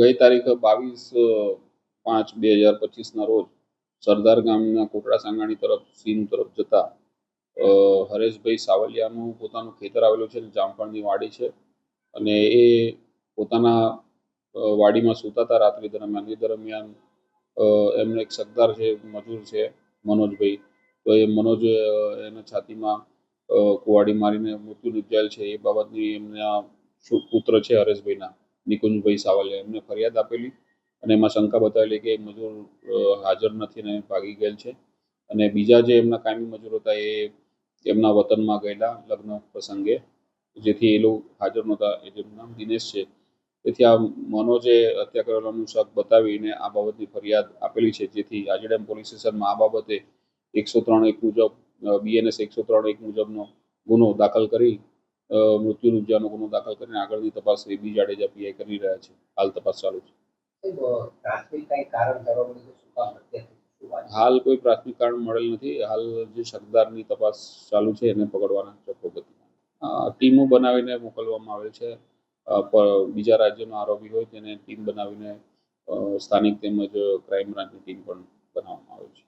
ગઈ તારીખ બાવીસ પાંચ બે હજાર પચીસના રોજ સરદાર ગામના કોટડા સાંગાણી તરફ સીમ તરફ જતા હરેશભાઈ સાવલિયાનું પોતાનું ખેતર આવેલું છે, જામફળની વાડી છે. અને એ પોતાના વાડીમાં સૂતા હતા રાત્રિ દરમિયાન. એ દરમિયાન એમનો એક સરદાર છે મજૂર છે, મનોજભાઈ. તો એ મનોજ એના છાતીમાં કુવાડી મારીને મૃત્યુ નિપજાયેલ છે. એ બાબતની એમના પુત્ર છે હરેશભાઈના. નિકુંજભાઈ સાવલે એમને ફરિયાદ આપેલી અને એમાં શંકા બતાવેલી કે મજૂર હાજર નથી અને ભાગી ગયેલ છે. અને બીજા જે એમના કાયમી મજૂર હતા એ એમના વતનમાં ગયેલા લગ્ન પ્રસંગે, જેથી એ લોકો હાજર નહોતા. એ જેમનું નામ દિનેશ છે. તેથી આ મનોજે હત્યા કરેલાનું શક બતાવીને આ બાબતની ફરિયાદ આપેલી છે. જેથી આજડેમ પોલીસ સ્ટેશનમાં આ બાબતે એકસો ત્રણ એક મુજબ બીએનએસ એકસો ત્રણ એક મુજબનો ગુનો દાખલ કરી મૃત્યુ રૂપજાનો ગુનો દાખલ કરીને આગળની તપાસ એ બી જાડેજા પીઆઈ કરી રહ્યા છે. હાલ તપાસ ચાલુ છે? હાલ કોઈ પ્રાથમિક કારણ મળેલ નથી. હાલ જે શકદારની તપાસ ચાલુ છે એને પકડવાના ચોખ્ખો ગતિ ટીમો બનાવીને મોકલવામાં આવેલ છે. બીજા રાજ્યનો આરોપી હોય તેને ટીમ બનાવીને સ્થાનિક તેમજ ક્રાઇમ બ્રાન્ચની ટીમ પણ બનાવવામાં આવે છે.